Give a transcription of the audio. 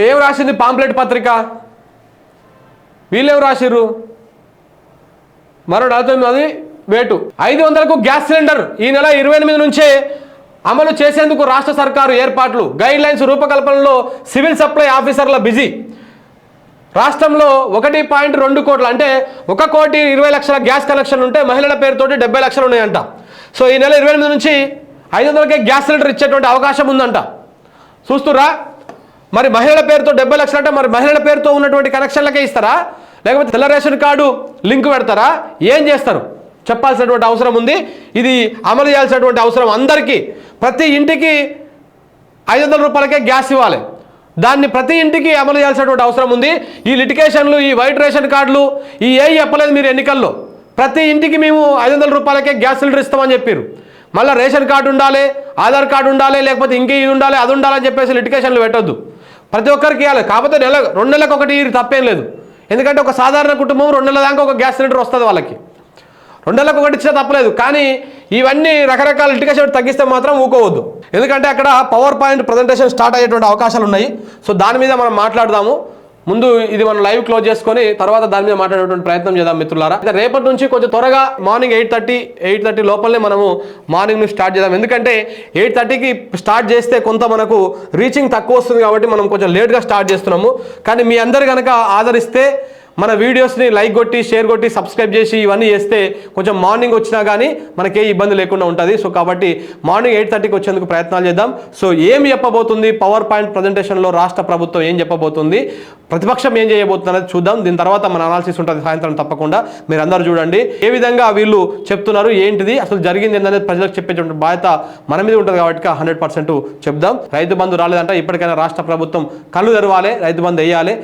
ఏం రాసింది పాంప్లెట్ పత్రిక? వీళ్ళేం రాసిర్రు? మరో నలభై వేటు. ఐదు వందలకు గ్యాస్ సిలిండర్. ఈ నెల ఇరవై ఎనిమిది నుంచే అమలు చేసేందుకు రాష్ట్ర సర్కారు ఏర్పాట్లు. గైడ్ లైన్స్ రూపకల్పనలో సివిల్ సప్లై ఆఫీసర్ల బిజీ. రాష్ట్రంలో ఒకటి పాయింట్ రెండు కోట్లు అంటే ఒక కోటి ఇరవై లక్షల గ్యాస్ కనెక్షన్ ఉంటే మహిళల పేరుతోటి డెబ్బై లక్షలు ఉన్నాయంట. సో ఈ నెల ఇరవై ఎనిమిది నుంచి ఐదు వందలకే గ్యాస్ సిలిండర్ ఇచ్చేటువంటి అవకాశం ఉందంట. చూస్తురా మరి మహిళల పేరుతో డెబ్బై లక్షలు అంటే మరి మహిళల పేరుతో ఉన్నటువంటి కనెక్షన్లకే ఇస్తారా? లేకపోతే తెల్ల రేషన్ కార్డు లింక్ పెడతారా? ఏం చేస్తారు? చెప్పాల్సినటువంటి అవసరం ఉంది. ఇది అమలు చేయాల్సినటువంటి అవసరం అందరికీ. ప్రతి ఇంటికి ఐదు వందల రూపాయలకే గ్యాస్ ఇవ్వాలి. దాన్ని ప్రతి ఇంటికి అమలు చేయాల్సినటువంటి అవసరం ఉంది. ఈ లిటికేషన్లు ఈ వైట్ రేషన్ కార్డులు ఈ ఏ చెప్పలేదు మీరు ఎన్నికల్లో. ప్రతి ఇంటికి మేము ఐదు వందల రూపాయలకే గ్యాస్ సిలిండర్ ఇస్తామని చెప్పారు. మళ్ళీ రేషన్ కార్డు ఉండాలి. ఆధార్ కార్డు ఉండాలి లేకపోతే ఇంకే ఇది ఉండాలి అది ఉండాలని చెప్పేసి లిటికేషన్లు పెట్టొద్దు. ప్రతి ఒక్కరికి ఇవ్వాలి. కాకపోతే నెల రెండు నెలలకు ఒకటి తప్పేం లేదు. ఎందుకంటే ఒక సాధారణ కుటుంబం రెండు నెలల దాకా ఒక గ్యాస్ సిలిండర్ వస్తుంది వాళ్ళకి. రెండు నెలలకు ఒకటి ఇచ్చినా తప్పలేదు. కానీ ఇవన్నీ రకరకాల లిటికేషన్ తగ్గిస్తే మాత్రం ఊకోవద్దు. ఎందుకంటే అక్కడ పవర్ పాయింట్ ప్రజెంటేషన్ స్టార్ట్ అయ్యేటువంటి అవకాశాలు ఉన్నాయి. సో దాని మీద మనం మాట్లాడదాము. ముందు ఇది మనం లైవ్ క్లోజ్ చేసుకొని తర్వాత దాని మీద మాట్లాడేటువంటి ప్రయత్నం చేద్దాం మిత్రులారా. అయితే రేపటి నుంచి కొంచెం త్వరగా morning eight thirty eight thirty లోపలనే మనము మార్నింగ్ నుంచి స్టార్ట్ చేద్దాం. ఎందుకంటే ఎయిట్ థర్టీకి స్టార్ట్ చేస్తే కొంత మనకు రీచింగ్ తక్కువ వస్తుంది కాబట్టి మనం కొంచెం లేట్గా స్టార్ట్ చేస్తున్నాము. కానీ మీ అందరు కనుక ఆదరిస్తే మన వీడియోస్ని లైక్ కొట్టి షేర్ కొట్టి సబ్స్క్రైబ్ చేసి ఇవన్నీ చేస్తే కొంచెం మార్నింగ్ వచ్చినా కానీ మనకే ఇబ్బంది లేకుండా ఉంటుంది. సో కాబట్టి మార్నింగ్ ఎయిట్ థర్టీకి వచ్చేందుకు ప్రయత్నాలు చేద్దాం. సో ఏం చెప్పబోతుంది? పవర్ పాయింట్ ప్రజెంటేషన్లో రాష్ట్ర ప్రభుత్వం ఏం చెప్పబోతుంది? ప్రతిపక్షం ఏం చేయబోతుంది చూద్దాం. దీని తర్వాత మన అనాలిసిస్ ఉంటుంది. సాయంత్రం తప్పకుండా మీరు అందరూ చూడండి. ఏ విధంగా వీళ్ళు చెప్తున్నారు? ఏంటిది? అసలు జరిగింది ఏంటనేది ప్రజలకు చెప్పేటువంటి బాధ్యత మన మీద ఉంటుంది కాబట్టి హండ్రెడ్ పర్సెంట్ చెప్దాం. రైతు బంధు రాలేదంటే. ఇప్పటికైనా రాష్ట్ర ప్రభుత్వం కళ్ళు తెరవాలి. రైతు బంధు వేయాలి.